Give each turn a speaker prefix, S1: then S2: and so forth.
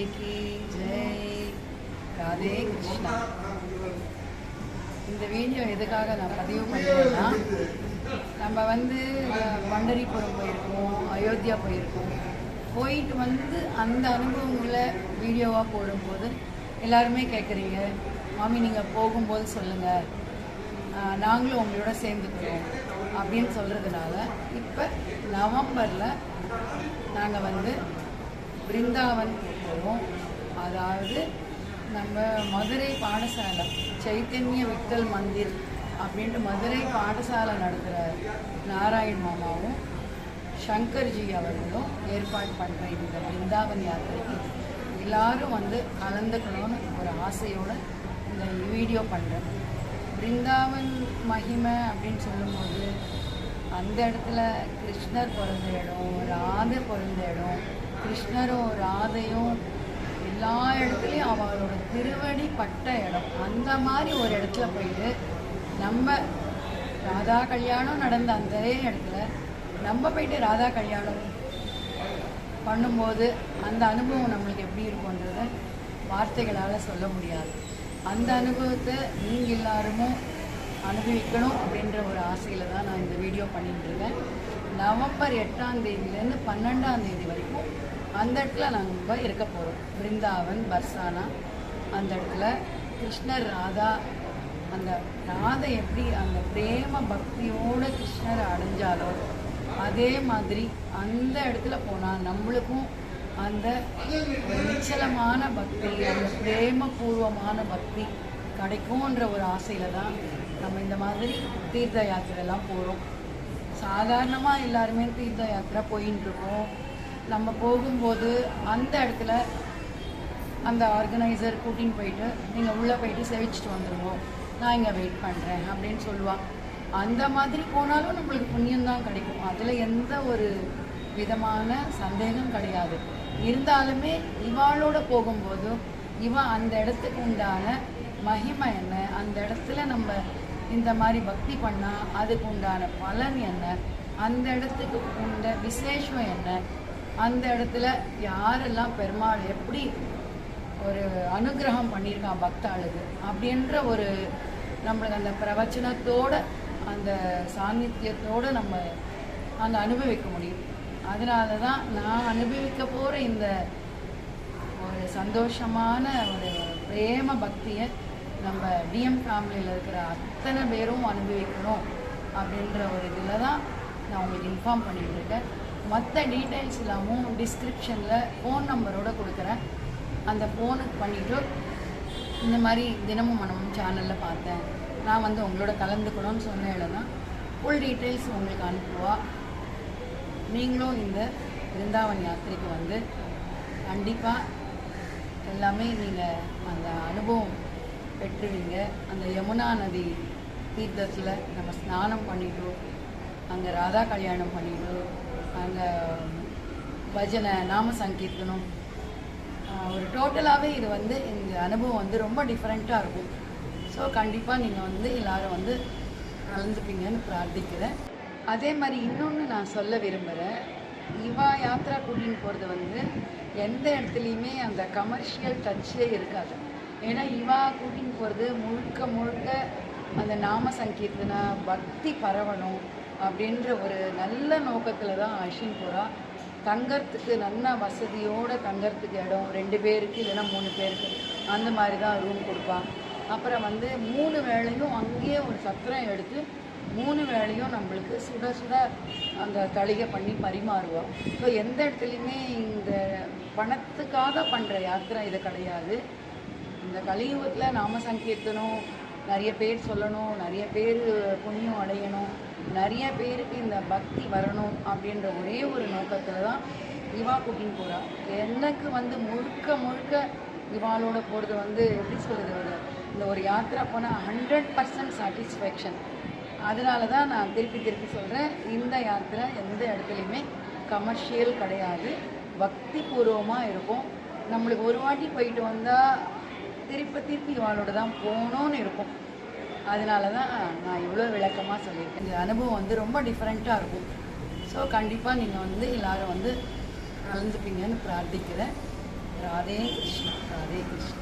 S1: लाल की जय ராதே கிருஷ்ணா இந்த வீடியோ எதுக்காக நான் பதிவு பண்ணுறேன்னா நம்ம வந்து பண்டரிபுரம் போயிருக்கோம் அயோத்தியா போயிருக்கோம். போயிட்டு வந்து அந்த அனுபவங்களை வீடியோவாக போடும்போது எல்லாருமே கேட்குறீங்க மாமி நீங்கள் போகும்போது சொல்லுங்கள் நாங்களும் உங்களோட சேர்ந்துக்கிறோம். அப்படின்னு சொல்கிறதுனால இப்போ நவம்பரில் நாங்கள் வந்து பிருந்தாவன் போகிறோம் அதாவது நம்ம மதுரை பாடசாலை சைத்தன்ய விட்டல் மந்திர் அப்படின்ட்டு மதுரை பாடசாலை நடத்துகிற நாராயண் மாமாவும் சங்கர்ஜி அவர்களும் ஏற்பாடு பண்ணுற இந்த பிருந்தாவன் யாத்திரைக்கு எல்லாரும் வந்து கலந்துக்கணும்னு ஒரு ஆசையோடு இந்த வீடியோ பண்ணுறேன் பிருந்தாவன் மகிமை அப்படின்னு சொல்லும்போது அந்த இடத்துல கிருஷ்ணர் பிறந்த இடம் ராதை பிறந்த இடம் கிருஷ்ணரும் ராதையும் எல்லா இடத்துலையும் அவளோட திருவடி பட்ட இடம். அந்த மாதிரி ஒரு இடத்துல போயிட்டு நம்ம ராதா கல்யாணம் நடந்த அந்த இடத்துல நம்ம போயிட்டு ராதா கல்யாணம் பண்ணும்போது அந்த அனுபவம் நம்மளுக்கு எப்படி இருக்கும்ன்றத வார்த்தைகளால் சொல்ல முடியாது. அந்த அனுபவத்தை நீங்கள் எல்லாருமும் அனுபவிக்கணும் அப்படின்ற ஒரு ஆசையில் தான் நான் இந்த வீடியோ பண்ணிட்டு இருக்கேன். நவம்பர் எட்டாம் தேதியிலேருந்து பன்னெண்டாம் தேதி வரைக்கும் அந்த இடத்துல நாங்கள் இருக்க போகிறோம் பிருந்தாவன் பர்சானா அந்த இடத்துல கிருஷ்ணர் ராதா அந்த ராதை எப்படி அந்த பிரேம பக்தியோடு கிருஷ்ணரை அடைஞ்சாலோ அதே மாதிரி அந்த இடத்துல போனால் நம்மளுக்கும் அந்த நிச்சலமான பக்தி அந்த பிரேமபூர்வமான பக்தி கிடைக்கும்ன்ற ஒரு ஆசையில் தான் நம்ம இந்த மாதிரி தீர்த்த யாத்திரைலாம் போகிறோம் சாதாரணமாக எல்லாருமே தீர்த்த யாத்திரை போயின்னு இருக்கோம் நம்ம போகும்போது அந்த இடத்துல அந்த ஆர்கனைசர் கூட்டின்னு போயிட்டு நீங்கள் உள்ளே போயிட்டு சேவிச்சிட்டு வந்துடுவோம் நான் இங்கே வெயிட் பண்ணுறேன் அப்படின்னு சொல்லுவாள் அந்த மாதிரி போனாலும் நம்மளுக்கு புண்ணியம் தான் கிடைக்கும். அதில் எந்த ஒரு விதமான சந்தேகம் கிடையாது. இருந்தாலுமே இவாளோட போகும்போதும் இவன் அந்த இடத்துக்கு உண்டான மகிமை என்ன? அந்த இடத்துல நம்ம இந்த மாதிரி பக்தி பண்ணால் அதுக்கு உண்டான பலன் என்ன? அந்த இடத்துக்கு உண்ட விசேஷம் என்ன? அந்த இடத்துல யாரெல்லாம் பெருமாள் எப்படி ஒரு அனுகிரகம் பண்ணியிருக்கான் பக்தாளுக்கு அப்படின்ற ஒரு நம்மளுக்கு அந்த பிரவச்சனத்தோட அந்த சாநித்தியத்தோடு நம்ம அந்த அனுபவிக்க முடியும். அதனால தான் நான் அனுபவிக்க போகிற இந்த ஒரு சந்தோஷமான ஒரு பிரேம பக்தியை நம்ம டிஎம் ஃபேமிலியில் இருக்கிற அத்தனை பேரும் அனுபவிக்கணும் அப்படின்ற ஒரு இதில் தான் நான் உங்களுக்கு இன்ஃபார்ம் பண்ணிகிட்டு இருக்கேன். மற்ற டீட்டெயில்ஸ் எல்லாமும் டிஸ்கிரிப்ஷனில் ஃபோன் நம்பரோட கொடுக்குறேன். அந்த ஃபோனுக்கு பண்ணிவிட்டு இந்த மாதிரி தினமும் மனமும் சேனலில் பார்த்தேன். நான் வந்து உங்களோட கலந்துக்கணும்னு சொன்னேன்னா ஃபுல் டீட்டெயில்ஸ் உங்களுக்கு அனுப்புவா. நீங்களும் இந்த பிருந்தாவன் யாத்திரைக்கு வந்து கண்டிப்பாக எல்லாமே நீங்கள் அந்த அனுபவம் பெற்றுவீங்க. அந்த யமுனா நதி தீர்த்தத்தில் நம்ம ஸ்நானம் பண்ணிவிட்டோம் அங்கே ராதா கல்யாணம் பண்ணிவிட்டோம் அந்த பஜனை நாம சங்கீர்த்தனம். ஒரு டோட்டலாகவே இது வந்து இந்த அனுபவம் வந்து ரொம்ப டிஃப்ரெண்ட்டாக இருக்கும். ஸோ கண்டிப்பாக நீங்கள் வந்து எல்லாரும் வந்து கலந்துப்பீங்கன்னு பிரார்த்திக்கிறேன். அதே மாதிரி இன்னொன்று நான் சொல்ல விரும்புகிறேன் இவா யாத்ரா கூட்டின்னு போகிறது வந்து எந்த இடத்துலையுமே அந்த கமர்ஷியல் டச்சே இருக்காது. ஏன்னா இவா கூட்டின்னு போகிறது முழுக்க முழுக்க அந்த நாம சங்கீர்த்தனா பக்தி பரவணும். அப்படின்ற ஒரு நல்ல நோக்கத்தில் தான் அஷின் போகிறா தங்கறதுக்கு நல்ல வசதியோடு தங்கறதுக்கு இடம் ரெண்டு பேருக்கு இல்லைன்னா மூணு பேருக்கு. அந்த மாதிரி தான் ரூம் கொடுப்பான் அப்புறம் வந்து மூணு வேளையும் அங்கேயே ஒரு சத்திரம் எடுத்து மூணு வேளையும் நம்மளுக்கு சுட சுட அந்த தளிகை பண்ணி பரிமாறுவோம். ஸோ எந்த இடத்துலையுமே இந்த பணத்துக்காக பண்ணுற யாத்திரை இது கிடையாது. இந்த கலியுகத்தில் நாம சங்கீர்த்தனம் நிறைய பேர் சொல்லணும் நிறைய பேர் புண்ணியம் அடையணும். நிறைய பேருக்கு இந்த பக்தி வரணும் அப்படின்ற ஒரே ஒரு நோக்கத்தில் தான் இவா குக்கிங் போகிறா எனக்கு வந்து முழுக்க முழுக்க இவாளோட போகிறது வந்து எப்படி சொல்கிறது ஒரு இந்த ஒரு யாத்திரை போனால் ஹண்ட்ரட் பர்சன்ட் சாட்டிஸ்ஃபேக்ஷன் அதனால தான் நான் திருப்பி திருப்பி சொல்கிறேன் இந்த யாத்திரை எந்த இடத்துலையுமே கமர்ஷியல் கிடையாது. பக்தி பூர்வமாக இருக்கும். நம்மளுக்கு ஒரு வாட்டி போயிட்டு வந்தால் திருப்பி திருப்பி இவாளோட தான் போகணும்னு இருக்கும். அதனால தான் நான் இவ்வளோ விளக்கமாக சொல்லியிருக்கேன். இந்த அனுபவம் வந்து ரொம்ப டிஃப்ரெண்ட்டாக இருக்கும். ஸோ கண்டிப்பாக நீங்கள் வந்து எல்லோரும் வந்து கலந்துப்பீங்கன்னு பிரார்த்திக்கிறேன். ராதே கிருஷ்ணா ராதே கிருஷ்ணா.